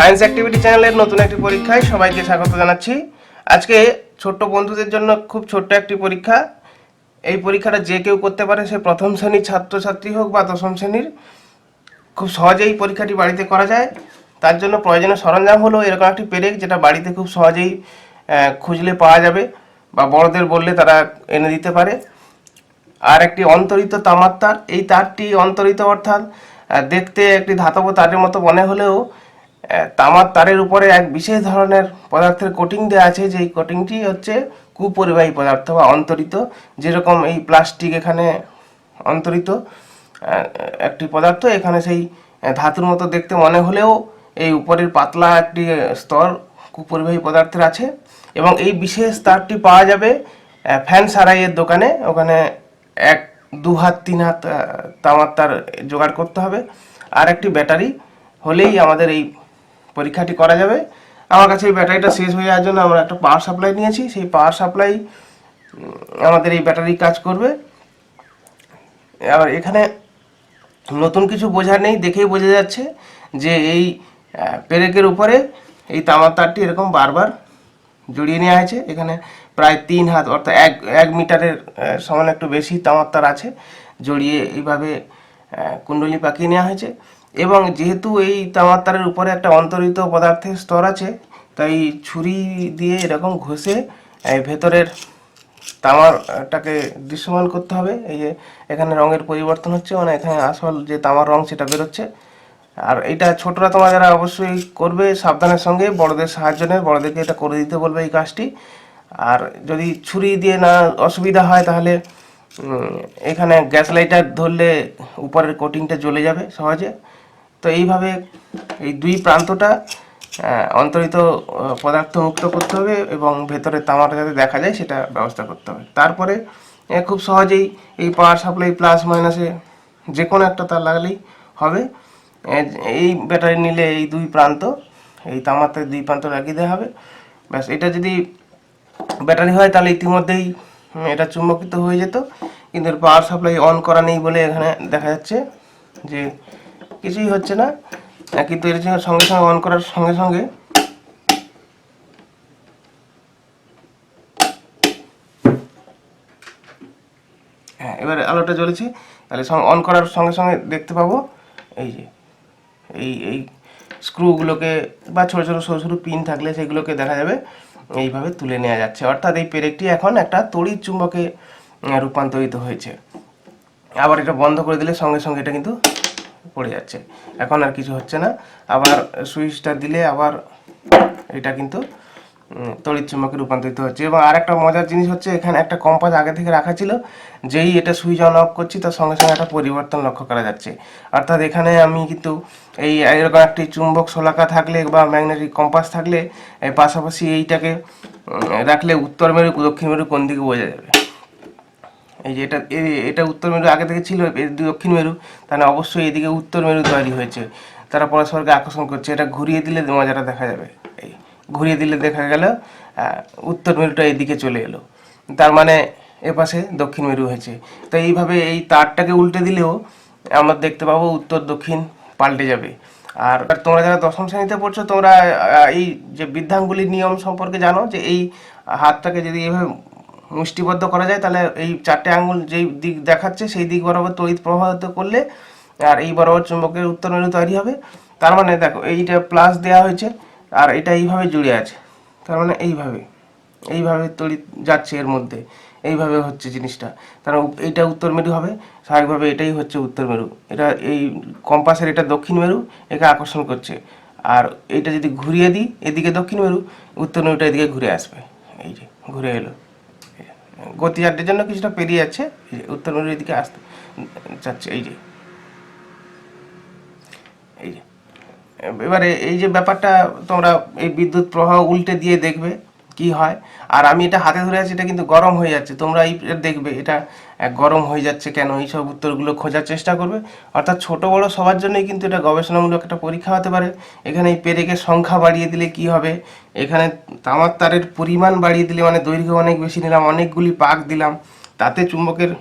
Science activity চ্যানেলের নতুন একটি পরীক্ষায় সবাইকে স্বাগত জানাচ্ছি। আজকে ছোট্ট বন্ধুদের জন্য খুব ছোট্ট একটি পরীক্ষা। এই পরীক্ষাটা যে কেউ করতে পারে, সে প্রথম শ্রেণির ছাত্রছাত্রী হোক বা দশম শ্রেণির, খুব সহজেই পরীক্ষাটি বাড়িতে করা যায়। তার জন্য প্রয়োজনীয় সরঞ্জাম হলো এরকম একটি পেরেক যেটা বাড়িতে খুব সহজেই খুঁজলে পাওয়া যাবে বা বড়দের বললে তারা এনে দিতে পারে। আর একটি অন্তরিত তামার তার এই তারটি অন্তরিত অর্থাৎ দেখতে একটি ধাতব তারের মতো মনে হলেও তামার তারের উপরে এক বিশেষ ধরনের পদার্থের কোটিং দেওয়া আছে, যেই কোটিংটি হচ্ছে কুপরিবাহী পদার্থ বা অন্তরিত, যেরকম এই প্লাস্টিক এখানে অন্তরিত একটি পদার্থ, এখানে সেই ধাতুর মতো দেখতে মনে হলেও এই উপরের পাতলা একটি স্তর কুপরিবাহী পদার্থের আছে, এবং এই বিশেষ তারটি পাওয়া যাবে ফ্যান সারাইয়ের দোকানে, ওখানে এক, দু হাত, তিন হাত তামার তার জোগাড় করতে হবে, আর একটি ব্যাটারি, হলেই আমাদের এই পরীক্ষাটি করা যাবে। আমার কাছে এই ব্যাটারিটা শেষ হয়ে যাওয়ার জন্য আমরা একটা পাওয়ার সাপ্লাই নিয়েছি। সেই পাওয়ার সাপ্লাই আমাদের এই ব্যাটারি কাজ করবে। আর এখানে নতুন কিছু বোঝার নেই, দেখেই বোঝা যাচ্ছে যে এই পেরেকের উপরে এই তামার তারটি এরকম বারবার জড়িয়ে নেওয়া হয়েছে। এখানে প্রায় তিন হাত, অর্থাৎ এক এক মিটারের সমান একটু বেশি তামার তার আছে, জড়িয়ে এইভাবে কুণ্ডলী পাকিয়ে নেওয়া হয়েছে। এবং যেহেতু এই তামার তারের উপরে একটা অন্তরিত পদার্থের স্তর আছে, তাই ছুরি দিয়ে এরকম ঘষে ভেতরের তামারটাকে দৃশ্যমান করতে হবে। এই যে এখানে রঙের পরিবর্তন হচ্ছে মানে এখানে আসল যে তামার রং সেটা বেরোচ্ছে। আর এটা ছোটরা তোমার যারা অবশ্যই করবে, সাবধানের সঙ্গে বড়দের সাহায্য নেবে, বড়দেরকে এটা করে দিতে বলবে এই কাজটি। আর যদি ছুরি দিয়ে না অসুবিধা হয়, তাহলে এখানে গ্যাস লাইটার ধরলে উপরের কোটিংটা জ্বলে যাবে সহজে। তো এইভাবে এই দুই প্রান্তটা অন্তরিত পদার্থ মুক্ত করতে হবে এবং ভেতরে তামাটা যাতে দেখা যায় সেটা ব্যবস্থা করতে হবে। তারপরে খুব সহজেই এই পাওয়ার সাপ্লাই প্লাস মাইনাসে যে কোনো একটা তার লাগালেই হবে। এই ব্যাটারি নিলে এই দুই প্রান্ত, এই তামাতে দুই প্রান্ত লাগিয়ে দেওয়া হবে। ব্যাস, এটা যদি ব্যাটারি হয় তাহলে ইতিমধ্যেই এটা চুম্বকিত হয়ে যেত। কিন্তু পাওয়ার সাপ্লাই অন করা নেই বলে এখানে দেখা যাচ্ছে যে কিছুই হচ্ছে না। কিন্তু এর জন্য সঙ্গে সঙ্গে অন করার সঙ্গে সঙ্গে হ্যাঁ এবারে আলোটা জ্বলেছে। তাহলে অন করার সঙ্গে সঙ্গে দেখতে পাবো। এই যে, এই এই স্ক্রুগুলোকে বা ছোটো ছোটো সরু সরু পিন থাকলে সেগুলোকে দেখা যাবে। এইভাবে তুলে নেওয়া যাচ্ছে। অর্থাৎ এই পেরেকটি এখন একটা তড়িৎ চুম্বকে রূপান্তরিত হয়েছে। আবার এটা বন্ধ করে দিলে সঙ্গে সঙ্গে এটা কিন্তু পড়ে যাচ্ছে। এখন আর কিছু হচ্ছে না। আবার সুইচটা দিলে আবার এটা কিন্তু তড়িৎ চুম্বকে রূপান্তরিত হচ্ছে। এবং আর একটা মজার জিনিস হচ্ছে, এখানে একটা কম্পাস আগে থেকে রাখা ছিল, যেই এটা সুইচ অন অফ করছি, তার সঙ্গে সঙ্গে একটা পরিবর্তন লক্ষ্য করা যাচ্ছে। অর্থাৎ এখানে আমি কিন্তু এই, এরকম একটি চুম্বক শলাকা থাকলে বা ম্যাগনেটিক কম্পাস থাকলে পাশাপাশি এইটাকে রাখলে উত্তর মেরু, দক্ষিণ মেরু কোন দিকে বোঝা যাবে? এই যে এটা এটা উত্তর মেরু আগে থেকে ছিল দক্ষিণ মেরু তাহলে অবশ্যই এদিকে উত্তর মেরু তৈরি হয়েছে। তারা পরস্পরকে আকর্ষণ করছে, এটা ঘুরিয়ে দিলে মজাটা দেখা যাবে। এই ঘুরিয়ে দিলে দেখা গেল উত্তর মেরুটা এদিকে চলে এলো। তার মানে এ পাশে দক্ষিণ মেরু হয়েছে। তো এইভাবে এই তারটাকে উল্টে দিলেও আমরা দেখতে পাবো উত্তর দক্ষিণ পাল্টে যাবে। আর তোমরা যারা দশম শ্রেণীতে পড়ছো, তোমরা এই যে বৃদ্ধাঙ্গুলির নিয়ম সম্পর্কে জানো যে এই হাতটাকে যদি এভাবে মুষ্টিবদ্ধ করা যায়, তাহলে এই চারটে আঙ্গুল যেই দিক দেখাচ্ছে, সেই দিক বরাবর তড়িৎ প্রবাহিত করলে আর এই বরাবর চুম্বকের উত্তর মেরু তৈরি হবে। তার মানে দেখো, এইটা প্লাস দেওয়া হয়েছে আর এটা এইভাবে জুড়ে আছে। তার মানে এইভাবে এইভাবে তড়িৎ যাচ্ছে এর মধ্যে, এইভাবে হচ্ছে জিনিসটা। তার মানে এইটা উত্তর মেরু হবে, স্বাভাবিকভাবে এটাই হচ্ছে উত্তর মেরু। এটা এই কম্পাসের এটা দক্ষিণ মেরু, একে আকর্ষণ করছে। আর এটা যদি ঘুরিয়ে দিই, এদিকে দক্ষিণ মেরু, উত্তর মেরুটা এদিকে ঘুরে আসবে। এই যে, ঘুরে এলো। গতি আড্ডের জন্য কিছুটা পেরিয়ে যাচ্ছে উত্তর মেরুর দিকে আসতে যাচ্ছে এই যে। এই যে। এবারে এই যে ব্যাপারটা তোমরা এই বিদ্যুৎ প্রবাহ উল্টে দিয়ে দেখবে কি হয়? আর আমি এটা হাতে ধরে আছি, এটা কিন্তু গরম হয়ে যাচ্ছে। তোমরা এই দেখবে, এটা গরম হয়ে যাচ্ছে কেন? এইসব উত্তরগুলো খোঁজার চেষ্টা করবে। অর্থাৎ ছোট বড় সবার জন্যই কিন্তু এটা গবেষণামূলক একটা পরীক্ষা হতে পারে। এখানে এই পেরেকের সংখ্যা বাড়িয়ে দিলে কি হবে? এখানে তামার তারের পরিমাণ বাড়িয়ে দিলে মানে দৈর্ঘ্য অনেক বেশি নিলাম, অনেকগুলি পাক দিলাম। তাতে চুম্বকের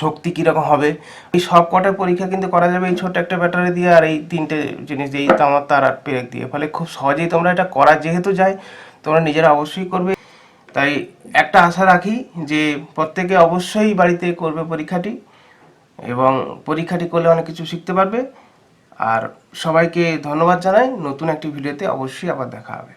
শক্তি কীরকম হবে? এই সব কটা পরীক্ষা কিন্তু করা যাবে এই ছোট একটা ব্যাটারি দিয়ে আর এই তিনটে জিনিস দিয়ে, এই তামার তার আর পেরেক দিয়ে। ফলে খুব সহজেই তোমরা এটা করা যেহেতু যায় তোমরা নিজেরা অবশ্যই করবে। তাই একটা আশা রাখি যে প্রত্যেকে অবশ্যই বাড়িতে করবে পরীক্ষাটি এবং পরীক্ষাটি করলে অনেক কিছু শিখতে পারবে। আর সবাইকে ধন্যবাদ জানাই। নতুন একটি ভিডিওতে অবশ্যই আবার দেখা হবে।